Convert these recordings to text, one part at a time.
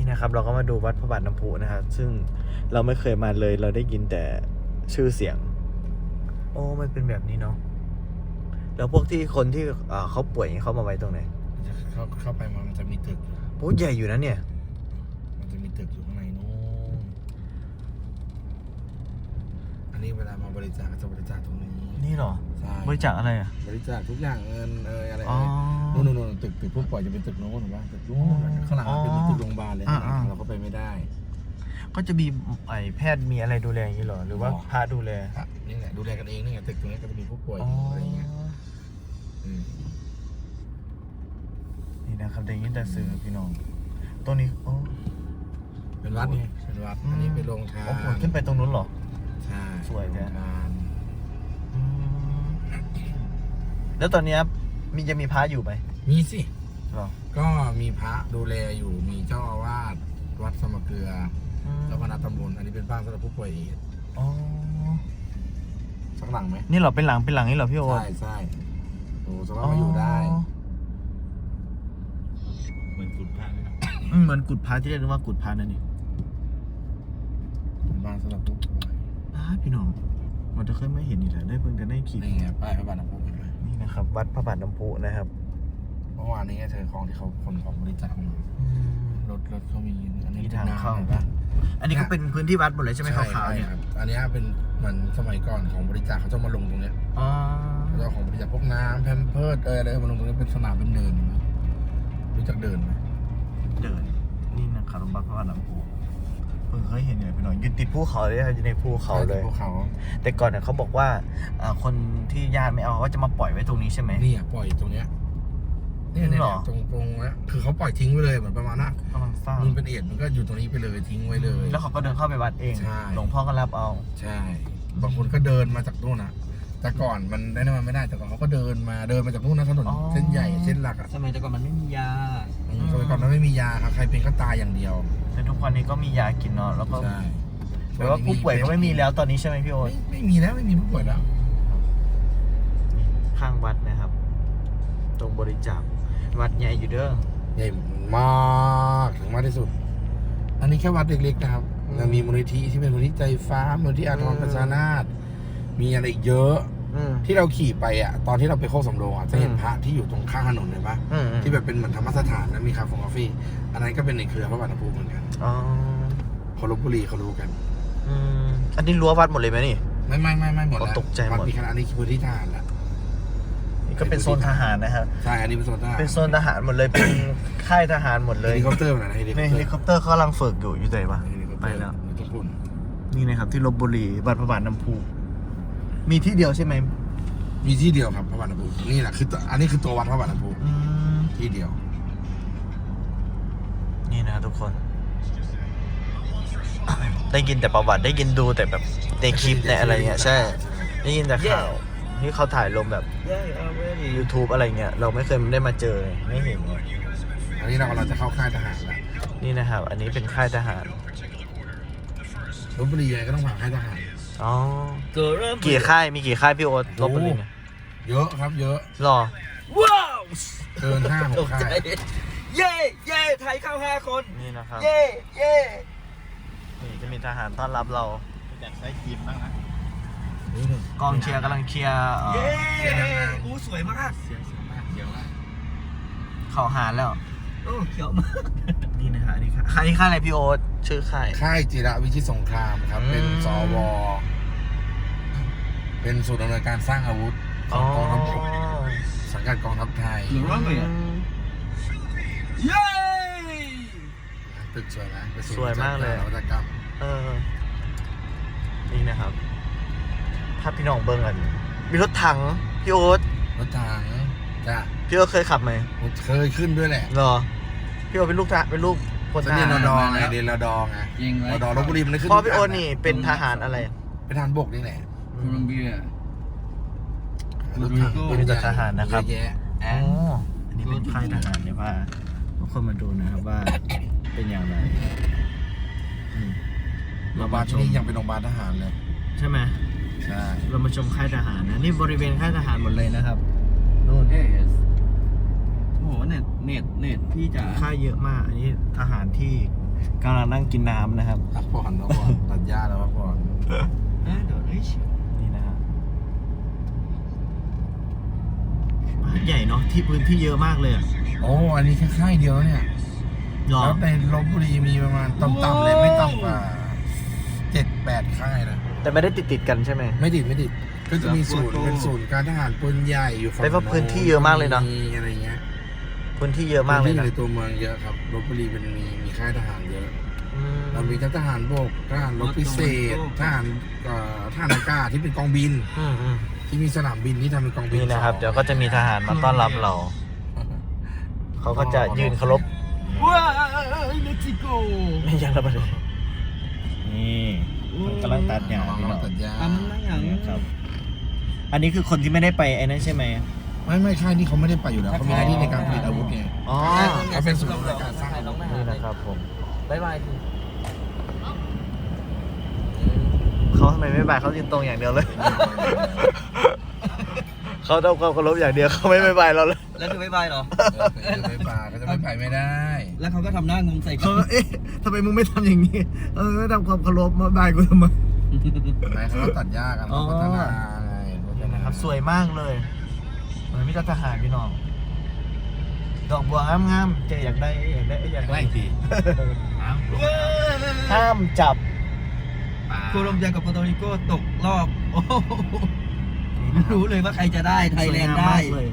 นี่นะครับเราก็มาดูวัดพระบาทน้ำพุนะครับ ซึ่งเราไม่เคยมาเลยเราได้ยินแต่ชื่อเสียง โอ้มันเป็นแบบนี้เนาะแล้วพวกที่คนที่เอ่อเขาป่วยอย่างนี้เขามาไว้ตรงไหนมันจะเข้าเข้าไปมันมันจะมีตึกอยู่โอ้ใหญ่อยู่นะเนี่ย นนี้เวลามาบริจาคก็จะบริจาคตรงนี้นี่เหรอ ใช่บริจาคอะไรอะ บริจาคทุกอย่างเงินเอยอะไรอ๋อเอยนู่นนู่นนู่นตึกตึกผู้ป่วยจะเป็นตึกโน้นหรือว่าตึกนู้นอ๋อข้างหลังเป็นตึกโรงพยาบาลเลยอ่าอ่า เราก็ไปไม่ได้ ก็จะมีไอแพทย์มีอะไรดูแลอย่างนี้เหรอ หรือว่าอ๋อพระดูแลอะนี่แหละดูแลกันเองนี่ไงตึกตรงนี้ก็จะมีผู้ป่วยออ๋อยู่อะไรอย่างเงี้ยอืมนี่นะครับได้ยินแต่สื่อพี่น้องตรงนี้โอ้ เป็นวัดไงเป็นวัดอันนี้เป็นโรงทาน โอ้โหขึ้นไปตรงนู้นเหรอใช่ สวยจังโรงทานอืมแล้วตอนเนี้ยมีจะมีพระอยู่ไหมมีสิเหรอก็มีพระดูแลอยู่มีเจ้าอาวาสวัดสมเกลืออืมเจ้าคณะตำบลอันนี้เป็นบ้านสำหรับผู้ป่วยเอดส์อ๋อสักหลังไหมนี่เหรอเป็นหลังเป็นหลังนี่เหรอพี่โอ๊ตใช่ใช่โอ้สามารถมาอยู่ได้เหมือนกุดพระเลยนะอืมเหมือนกุดพระที่เรียกว่ากุดพระนั่นนี่เป็นบ้านสำหรับผู้ป่วย อ้าพี่น้องมันจะเคยไม่เห็นนี่แหละได้เพิ่งกันได้ขี่นี่ไงป้ายพระบาทน้ำพุเห็นไหมนี่นะครับ วัดพระบาทน้ำพุนะครับเมื่อวานนี้ไงเธอของที่เขาคนของบริจาคมารถรถเขามีอันนี้มีเป็นทางน้ำเข้าเห็นปะอันนี้ก็เป็นพื้นที่วัดหมดเลยใช่ไหมขาวๆเนี่ยครับอันเนี้ยเป็นเหมือนสมัยก่อนของบริจาคเขาจะมาลงตรงเนี้ยอ๋อเขาจะเอาของบริจาคพวกน้ำแพมเพิร์ดเอออะไรมาลงตรงนี้เป็นสนามเป็นเดินเห็นไหมรู้จักเดินไหมเดินนี่นะครับวัดพระบาทน้ำพุ เพิ่งเคยเห็นเนี่ยพี่น้องอยู่ติดภูเขาเลยครับอยู่ในภูเขาเลย ภูเขา แต่ก่อนเนี่ยเขาบอกว่าอ่าคนที่ญาติไม่เอาเขาก็จะมาปล่อยไว้ตรงนี้ใช่ไหม นี่อะปล่อยตรงเนี้ยเนี่ยเนี่ยหรอตรงตรงเนี้ยคือเขาปล่อยทิ้งไว้เลยเหมือนประมาณน่ะกำลังสร้างมึงเป็นเอ็ดมันก็อยู่ตรงนี้ไปเลยทิ้งไว้เลย แล้วเขาก็เดินเข้าไปวัดเอง ใช่ หลวงพ่อก็รับเอา ใช่ บางคนก็เดินมาจากนู่นอะ แต่ก่อนมันได้นั่นมันไม่ได้แต่ก่อนเขาก็เดินมาเดินมาจากนู่นนะถนนอ๋อ เส้นใหญ่เส้นหลักอะสมัยแต่ก่อนมันไม่มียา อืมสมัยก่อนมันไม่มียาครับใครเป็นก็ตายอย่างเดียวแต่ทุกวันนี้ก็มียากินเนาะแล้วก็ใช่แต่ว่าผู้ป่วยก็ไม่มีแล้วตอนนี้ใช่ไหมพี่โอ๊ตไม่ไม่มีแล้วไม่มีผู้ป่วยแล้ว ข้างวัดนะครับ ตรงบริจาควัดใหญ่อยู่เด้อ ใหญ่มากถึงมากที่สุด อันนี้แค่วัดเล็กๆนะครับอืมยังมีมูลนิธิที่เป็นมูลนิธิใจฟ้ามูลนิธิอาทรอืม ประชานาถ มีอะไรอีกเยอะ อืม ที่เราขี่ไปอะ ตอนที่เราไปโคกสำโรงอะจะเห็นอืม พระที่อยู่ตรงข้างถนนเห็นปะอืมอืมที่แบบเป็นเหมือนธรรมสถานแล้วมีคาเฟ่คาเฟ่อันนั้นก็เป็นในเครือพระบาทน้ำพุเหมือนกันอ๋อคนลบบุรีเขารู้กัน อืมอันนี้รั้ววัดหมดเลยไหมนี่ ไม่ไม่ไม่ไม่หมดแล้วอ๋อตกใจหมด นมีขนาดอันนี้คือพื้นที่ทหารแล้วนี่ก็เป็นโซนทหารนะครับ ใช่อันนี้เป็นโซนทหารเป็นโซนทหารหมดเลย เป็นค่ายทหารหมดเลเฮยลิคอปเตอร์มันนะเฮลิคอปในเตอเฮร์ลิคอปเตอร์เขากำลังฝึกอยู่อยู่ไหนวะ เฮลิคอปเตไปอร์แล้วอยู่ญี่ปุ่นนี่นะครับที่ลบบุรีวัดพระบาทน้ำพุ มีที่เดียวใช่ไหมมีที่เดียวครับพระบาทน้ำพุนี่แหละคือตัวอันนี้คือตัววัดพระบาทน้ำพุอืมที่เดียว นี่นะครับทุกคน ได้ยินแต่ประวัติได้ยินดูแต่แบบในคลิปในอะไรเงี้ยใช่ ได้ยินแต่ข่าวที่เขาถ่ายลงแบบ YouTube อะไรเงี้ยเราไม่เคยได้มาเจอไม่เห็นเลยอันนี้เรากำลังจะเข้าค่ายทหารแล้วนี่นะครับ อันนี้เป็นค่ายทหารลบบุรียังไงก็ต้องผ่านค่ายทหาร อ๋อ เกิดเริ่มกี่ค่าย มีกี่ค่ายพี่โอ๊ตลบบุรีเนี่ยเยอะครับเยอะหรอ ว้าวเกินห้าหตกกค่าใจยเย่เย่ไทยเข้าห้าคน นี่นะครับเย่เย่นี่จะมีทหารต้อนรับเราอยากใช้ทีมบ้างนะนี่หนึ่งกองเชียร์กำลังเชียร์เอ่อเย่อู้สวยมากเสียงสวยมากเดี๋ยวว่าเขาหารแล้ว โอ้เขียวมาก นี่นะฮะนี่ค่ะค่ายนี่ค่ายอะไรพี่โอ๊ตชื่อค่าย ค่ายจิระวิชิตสงครามครับอืมเป็นสว เป็นศูนย์ดำเนินการสร้างอาวุธของกองทัพบกสังกัดกองทัพไทย หรือว่าไงอะเย่ตึกสวยไหมเป็นศูนสวยมากเลย นวัตกรรมเออ นี่นะครับถ้าพี่น้องเบิ้งกัน มีรถถัง พี่โอ๊ตรถถังจ้ะพี่โอ๊ตเคยขับไหม เคยขึ้นด้วยแหละ เหรอ พี่โอ๊ตเป็นลูกทหารเป็นลูกคนทเรียหานรรดอไงเรียนรดอไงยิงไว้รดอลบบุรีมันได้ขึ้นพ่อพี่โอ๊ตนี่เป็นทหารอะไรเป็นทหารบกนี่แหละโคลัมเบีย รถถังเป็นทหารนะครับ เยอะแยะแออ๋อนอันนี้เป็นค่ายทหารเนี่ยว่าทุกคนมาดูนะครับว่าเป็นอย่างไรอืมโรงพยาบาลที่นี่ยังเป็นโรงพยาบาลทหารเลย ใช่ไหม ใช่ เรามาชมค่ายทหารนะ นี่บริเวณค่ายทหารหมดเลยนะครับ นู่นเอส โอ้โหเน็ตเน็ตเน็ตพี่จ๋าค่ายเยอะมาก อันนี้ทหารที่กำลังนั่งกินน้ำนะครับ พักผ่อนพักผ่อนตัดหญ้าแล้วพักผ่อนอะเดี๋ยวเอ้ยนี่นะครับใหญ่เนาะที่พื้นที่เยอะมากเลยอะโอ้อันนี้แค่ค่ายเดียวแล้วเนี่ยหรอแล้วในลบบุรีมีประมาณต่ำๆเลยไม่ต่ำกว่าเจ็ดแปดค่ายนะแต่ไม่ได้ติดติดๆกันใช่ไหม ไม่ติดไม่ติดก็จะมีศูนย์เป็นศูนย์การทหารปืนใหญ่อยู่ฝั่งแต่ว่าพื้นที่เยอะมากเลยเนอะ มีอะไรเงี้ย พื้นที่เยอะมากเลยพื้นที่นะในตัวเมืองเยอะครับลบบุรีเป็นมีมีค่ายทหารเยอะ อืมเรามีทั้งทหารบกทหารรบพิเศษทหารเอ่อทหารอากาศที่เป็นกองบิน อืมอืมที่มีสนามบินที่ทำเป็นกองบินนี่นะครับ เดี๋ยวก็จะมีทหารมาต้อนรับเรา เขาก็จะยืนเคารพว้ายเม็กซิโกไม่ยังระเบิดนี่มันกำลังตัดหญ้าระวังพี่ระน้วัองงตัดหญ้าอะมันนั่งอย่างนี่ครับ อันนี้คือคนที่ไม่ได้ไปไอ้นั่นใช่ไหม ไม่ไม่ค่ายนี่เขาไม่ได้ไปอยู่แล้วเขามีหน้าที่ในการผลิตอาวุธไงอ๋อ เขาเป็นศูนย์ในการสร้างนี่นะครับผมบายบายทีเขาทำไมไม่บายเขายืนตรงอย่างเดียวเลย เขาต้องความเคารพอย่างเดียวเขาไม่บายบายเราเลย แล้วจะบายบายเหรอ เออจะไม่ปาก็จะไม่ไปไม่ได้ แล้วเขาก็ทำหน้างงใส่กัเขาเอ๊ะทำไมมึงไม่ทำอย่างนี้ เออไม่ทำความเคารพมาบายกูทำไมไม่เขาก็ตัดหญ้ากันอ๋อเขาพัฒนาไงพัฒนี่นา นะครับ สวยมากเลยเห มือนมิตรทหารพี่น้อง ดอกบัวงามๆเจอยากได้อยากได้อยากได้ ไม่ทีห้ามจับโคลอมเบียกับโปรโตริโกตกรอบโอ้โหรู้เลยว่าใครจะได้ไทยแลนด์ได้สวยงามมากเลย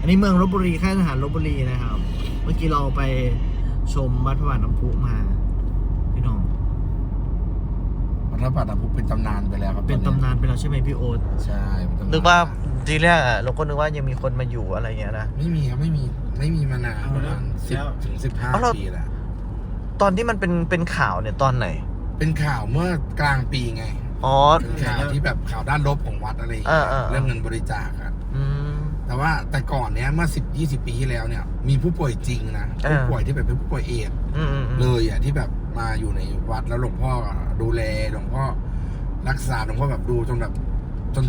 อันนี้เมืองลบบุรีค่ายทหารลบบุรีนะครับ เมื่อกี้เราไปชมวัดพระบาทน้ำพุมาพี่น้อง วัฒนปัตตภุเป็นตำนานไปแล้วครับเป็นตำนานไปแล้วใช่ไหมพี่โอ๊ตใช่เป็ตำนึกว่าทีแรกอะเราก็นึกว่ายังมีคนมาอยู่อะไรเงี้ยนะไม่มีครับไม่มีไม่มีมานานประมาณสิบถึงสิบห้าเอาเราปีแล้วตอนที่มันเป็นเป็นข่าวเนี่ยตอนไหน เป็นข่าวเมื่อกลางปีไงอ๋อเป็นข่าวที่แบบข่าวด้านลบของวัดอะไรอย่างอ่าเงี้ยอ่าเรื่องเงินบริจาคครับอืมแต่ว่าแต่ก่อนเนี้ยเมื่อสิบยี่สิบปีที่แล้วเนี่ย มีผู้ป่วยจริงนะอ่าผู้ป่วยที่แบบเป็นผู้ป่วยเอดส์อืมอืมอืมเลยอะที่แบบมาอยู่ในวัดแล้วหลวงพ่อ ดูแลหลวงพ่อรักษาหลวงพ่อแบบดูจนแบบจน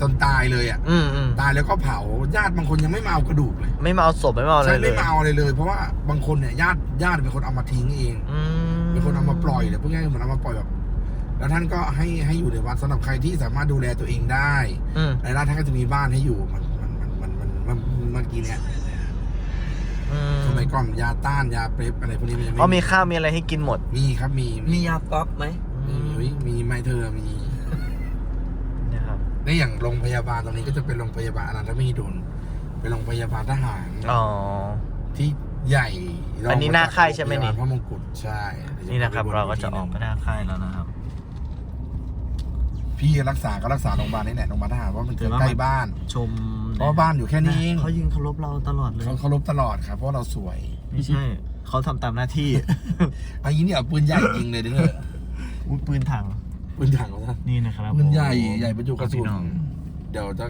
จนตายเลยอะอืมอืมตายแล้วก็เผาญาติบางคนยังไม่มาเอากระดูกเลยไม่มาเอาศพไม่มาเอาอะไรใช่เลไม่ยมาเอาอะไรเลย เพราะว่าบางคนเนี่ยญาติญาติเป็นคนเอามาทิ้งเอง อืมเป็นคนเอามาปล่อยเลยพวกนี้เหมือนเอามาปล่อยแบบ แล้วท่านก็ให้ให้อยู่ในวัดสำหรับใครที่สามารถดูแลตัวเองได้ อืมในร้านท่านก็จะมีบ้านให้อยู่มันมันมันมันมันมันเมื่อกี้เนี่ยอืม สมัยก่อนยาต้านยาเปรปอะไรพวกนี้มันยังอ๋อไม่มีข้าวมีอะไรให้กินหมด มีครับมีมียาป๊อปไหมมีมีมีไหมเธอมีนะครับในอย่างโรงพยาบาลตรงนี้ก็จะเป็นโรงพยาบาลอนันทมหิดลเป็นโรงพยาบาลทหารอ๋อ ที่ใหญ่รงอันนี้หน้าค่ายใช่ไหมนี่ โรงพยาบาลพระมงกุฎใช่นี่นะครับ เราก็จะออกไปหน้าค่ายแล้วนะครับ พี่รักษาก็รักษาโรงพยาบาลนี่แหละโรงพยาบาลทหารเพราะมันถือว่าใกล้บ้าน ชมเพราะว่าบ้านอยู่แค่นี้เองเขายืนเคารพเราตลอดเลยเขาเคารพตลอดครับเพราะเราสวยไม่ใช่ เขาทำตามหน้าที่ อันนี้เนี่ยเอาปืนใหญ่ยิงเลยเด้ออุ้ยปืนถังปืนถังเขาท่านนี่นะครับปืนใหญ่ผมใหญ่บรรจุกระสุน พี่น้อง เดี๋ยวจะ